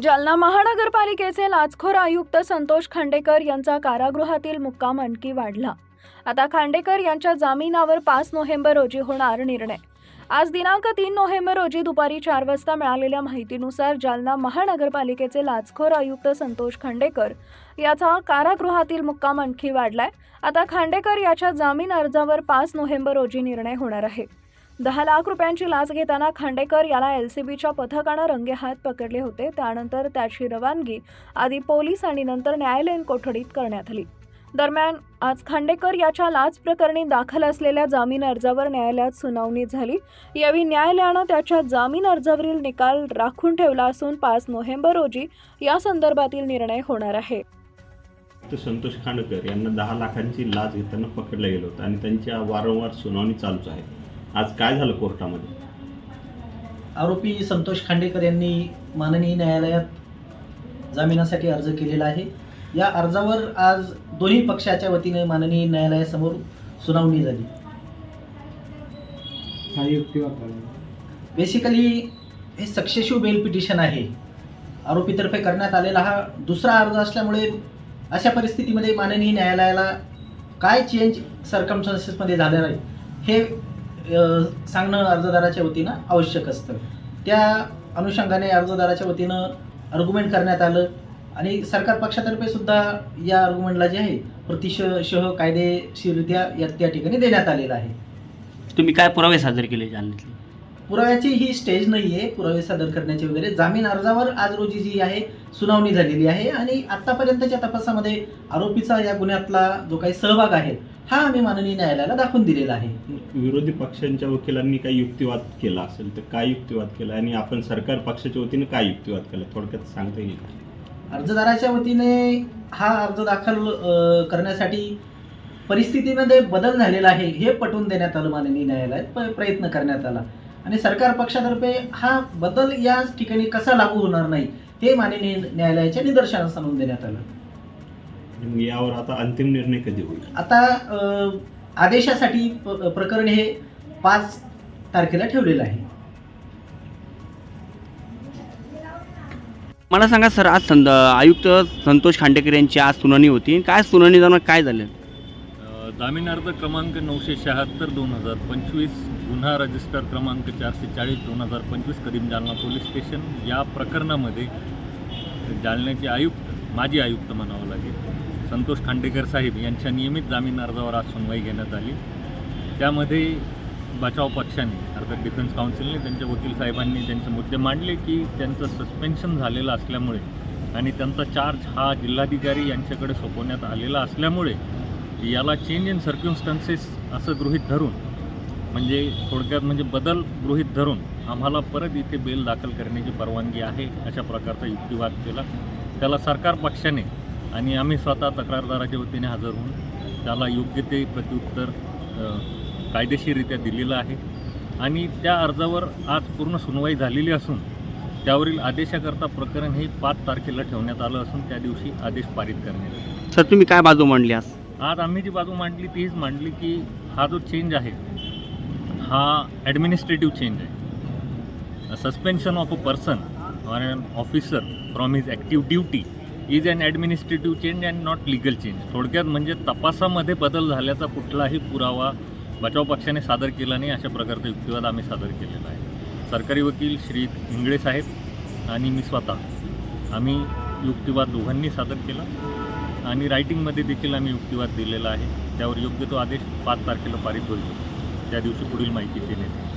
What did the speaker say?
जालना महानगरपालिकेचे लाचखोर आयुक्त संतोष खांडेकर यांचा कारागृहातील मुक्काम आणखी वाढला. आता खांडेकर यांच्या जामिनावर पाच नोव्हेंबर रोजी होणार निर्णय. आज दिनांक तीन नोव्हेंबर रोजी दुपारी चार वाजता मिळालेल्या माहितीनुसार जालना महानगरपालिकेचे लाचखोर आयुक्त संतोष खांडेकर याचा कारागृहातील मुक्काम आणखी वाढलाय. आता खांडेकर याच्या जामीन अर्जावर पाच नोव्हेंबर रोजी निर्णय होणार आहे. दहा लाख रुपयांची लाच घेताना खांडेकर याला एल सी बीच्या पथकानं रंगेहात पकडले होते. त्यानंतर त्याची रवानगी आधी पोलीस आणि नंतर न्यायालयीन कोठडीत करण्यात आली. दरम्यान आज खांडेकर याच्या लाच प्रकरणी दाखल असलेल्या जामीन अर्जावर न्यायालयात सुनावणी झाली. यावेळी न्यायालयानं त्याच्या जामीन अर्जावरील निकाल राखून ठेवला असून पाच नोव्हेंबर रोजी या संदर्भातील निर्णय होणार आहे. संतोष खांडेकर यांना दहा लाखांची लाच घेताना पकडलं गेलं होतं आणि त्यांच्या वारंवार सुनावणी चालूच आहे. आज काय झालं कोर्टामध्ये? आरोपी संतोष खांडेकर यांनी माननीय न्यायालयात जामिनासाठी अर्ज केलेला आहे. या अर्जावर आज दोन्ही पक्षाच्या वतीने माननीय न्यायालयासमोर सुनावणी झाली. बेसिकली हे सक्सेसिव्ह बेल पिटिशन आहे. आरोपीतर्फे करण्यात आलेला हा दुसरा अर्ज असल्यामुळे अशा परिस्थितीमध्ये माननीय न्यायालयाला काय चेंज सरकमस्टन्सेसमध्ये झालेलं आहे हे सांगणं अर्जदाराच्या वतीनं आवश्यक असतं. त्या अनुषंगाने अर्जदाराच्या वतीनं अर्ग्युमेंट करण्यात आलं आणि सरकार पक्षातर्फे सुद्धा या अर्ग्युमेंटला जे आहे प्रतिशः कायदेशीररित्या या त्या ठिकाणी देण्यात आलेलं आहे. तुम्ही काय पुरावे सादर केले जालन्यातले? पुराव्याची ही स्टेज नाही आहे पुरावे सादर करण्याचे वगैरे. जामीन अर्जावर आज रोजी जी आहे सुनावणी झालेली आहे आणि आतापर्यंतच्या तपासामध्ये आरोपीचा या गुन्ह्यातला जो काही सहभाग आहे हा आम्ही माननीय न्यायालयाला दाखवून दिलेला आहे. विरोधी पक्षांच्या वकिलांनी काही युक्तिवाद केला असेल तर काय युक्तिवाद केला? आणि आपण सरकार पक्षाच्या वतीनं काय युक्तिवाद केला? थोडक्यात सांगता येईल का? अर्जदाराच्या वतीने हा अर्ज दाखल अ, करण्यासाठी परिस्थितीमध्ये बदल झालेला आहे हे पटवून देण्यात आलं माननीय न्यायालयात प- प्रयत्न करण्यात आला. आणि सरकार पक्षातर्फे हा बदल या ठिकाणी कसा लागू होणार नाही हे माननीय न्यायालयाच्या निदर्शनास आणून देण्यात आलं. यावर आता अंतिम निर्णय कधी होईल? आता आदेशासाठी प्रकरण हे पाच तारखेला ठेवलेलं आहे. मला सांगा सर आज संद आयुक्त संतोष खांडेकर यांची आज सुनावणी होती. काय सुनावणी दरम्यान काय झालं? जामीन अर्ज क्रमांक नऊशे शहात्तर दोन हजार पंचवीस गुन्हा रजिस्टर क्रमांक चारशे चाळीस दोन हजार पंचवीस कदीम जालना पोलीस स्टेशन. या प्रकरणामध्ये जालन्याचे आयुक्त माजी आयुक्त म्हणावं लागेल. संतोष खांडेकर साहेब यांच्या नियमित जामीन अर्जावर आज सुनवाई घेण्यात आली. त्यामध्ये बचाव पक्षाने अर्थात डिफेन्स काउन्सिलने त्यांच्या वकील साहेबांनी त्यांचे मुद्दे मांडले की त्यांचं सस्पेन्शन झालेलं असल्यामुळे आणि त्यांचा चार्ज हा जिल्हाधिकारी यांच्याकडे सोपवण्यात आलेला असल्यामुळे याला चेंज इन सर्क्युमस्टन्सेस असं गृहीत धरून म्हणजे थोडक्यात म्हणजे बदल गृहीत धरून आम्हाला परत इथे बेल दाखल करण्याची परवानगी आहे अशा प्रकारचा युक्तिवाद केला. त्याला सरकार पक्षाने आणि आम्ही स्वतः तक्रारदाराच्या वतीने हजर होऊन त्याला योग्य ते प्रत्युत्तर कायदेशीररित्या दिलेलं आहे. आणि त्या अर्जावर आज पूर्ण सुनवाई झालेली असून त्यावरील आदेशाकरता प्रकरण हे पाच तारखेला ठेवण्यात आलं असून त्या दिवशी आदेश पारित करण्यात येईल सर तुम्ही काय बाजू मांडली आज? आज आम्ही जी बाजू मांडली तीच मांडली की हा जो चेंज आहे हा ॲडमिनिस्ट्रेटिव्ह चेंज आहे. Suspension of a person or an officer from his active duty is an administrative change and not legal change थोडक्यात म्हणजे तपासामध्ये बदल झाल्याचा कुठलाही पुरावा बचाव पक्षाने सादर केला नाही अशा प्रकारचा युक्तिवाद आम्ही सादर केलेला आहे. सरकारी वकील श्री इंगळे साहेब आणि मी स्वतः. आम्ही युक्तिवाद दोघांनी सादर केला. आणि रायटिंगमध्ये देखील आम्ही युक्तिवाद दिलेला आहे. त्यावर योग्य तो आदेश पाच तारखेला पारित होईल. त्या दिवशी पुढील माहिती देण्यात येईल